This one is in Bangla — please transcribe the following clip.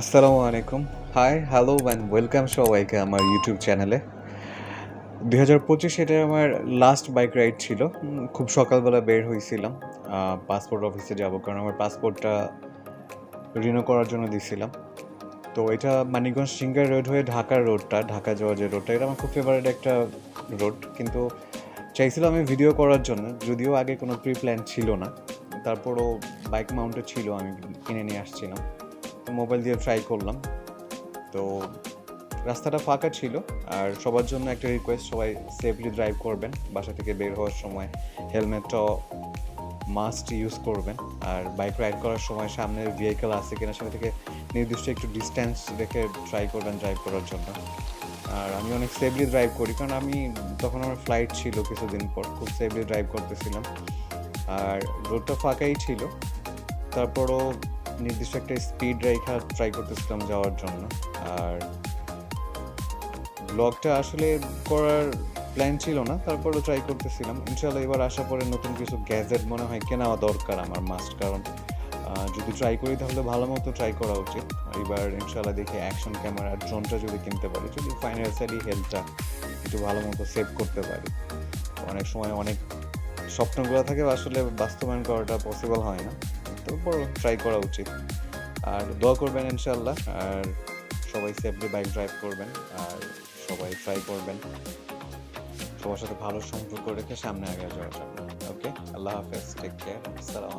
আসসালামু আলাইকুম। হাই হ্যালো অ্যান্ড ওয়েলকাম সবাইকে আমার ইউটিউব চ্যানেলে দুই হাজার পঁচিশ এটা আমার লাস্ট বাইক রাইড ছিল। খুব সকালবেলা বের হয়েছিলাম। পাসপোর্ট অফিসে যাব কারণ আমার পাসপোর্টটা রিনিউ করার জন্য দিছিলাম। তো এটা মানিকগঞ্জ সিঙ্গার রোড হয়ে ঢাকার রোডটা ঢাকা যাওয়ার যে রোডটা এটা আমার খুব ফেভারিট একটা রোড কিন্তু চাইছিলাম আমি ভিডিও করার জন্য, যদিও আগে কোনো প্রি প্ল্যান ছিল না। তারপরও বাইক মাউন্টে ছিল, আমি কিনে নিয়ে আসছিলাম। মোবাইল দিয়ে ট্রাই করলাম। তো রাস্তাটা ফাঁকা ছিল, আর সবার জন্য একটা রিকোয়েস্ট সবাই সেফলি ড্রাইভ করবেন, বাসা থেকে বের হওয়ার সময় হেলমেটটাও মাস্ট ইউজ করবেন, আর বাইক রাইড করার সময় সামনে ভেহিকেল আছে কিনা সেটা থেকে নির্দিষ্ট একটু ডিস্ট্যান্স রেখে ট্রাই করবেন ড্রাইভ করার জন্য। আর আমি অনেক সেফলি ড্রাইভ করি, কারণ আমি তখন আমার ফ্লাইট ছিল কিছুদিন পর, খুব সেফলি ড্রাইভ করতেছিলাম। আর রোডটা ফাঁকাই ছিল, তারপরও নির্দিষ্ট একটা স্পিড রেখা ট্রাই করতেছিলাম যাওয়ার জন্য। আর ব্লগটা আসলে করার প্ল্যান ছিল না, তারপরও ট্রাই করতেছিলাম। ইনশাল্লাহ এবার আসার পরে নতুন কিছু গ্যাজেট মনে হয় কেনা দরকার আমার মাস্ট কারণ যদি ট্রাই করি তাহলে ভালো মতো ট্রাই করা উচিত। এবার ইনশাল্লাহ দেখি অ্যাকশন ক্যামেরা ড্রোনটা যদি কিনতে পারি, যদি ফাইন্যান্সিয়ালি হেলথটা একটু ভালো মতো সেভ করতে পারি। অনেক সময় অনেক স্বপ্নগুলো থাকে, আসলে বাস্তবায়ন করাটা পসিবল হয় না। তারপর ট্রাই করা উচিত। আর দোয়া করবেন ইনশাল্লাহ আর সবাই সেফলি বাইক ড্রাইভ করবেন। আর সবাই ট্রাই করবেন। সবার সাথে ভালো সম্পর্ক রেখে সামনে আগে যাওয়ার জন্য ওকে আল্লাহ হাফেজ। টেক কেয়ার আসসালামু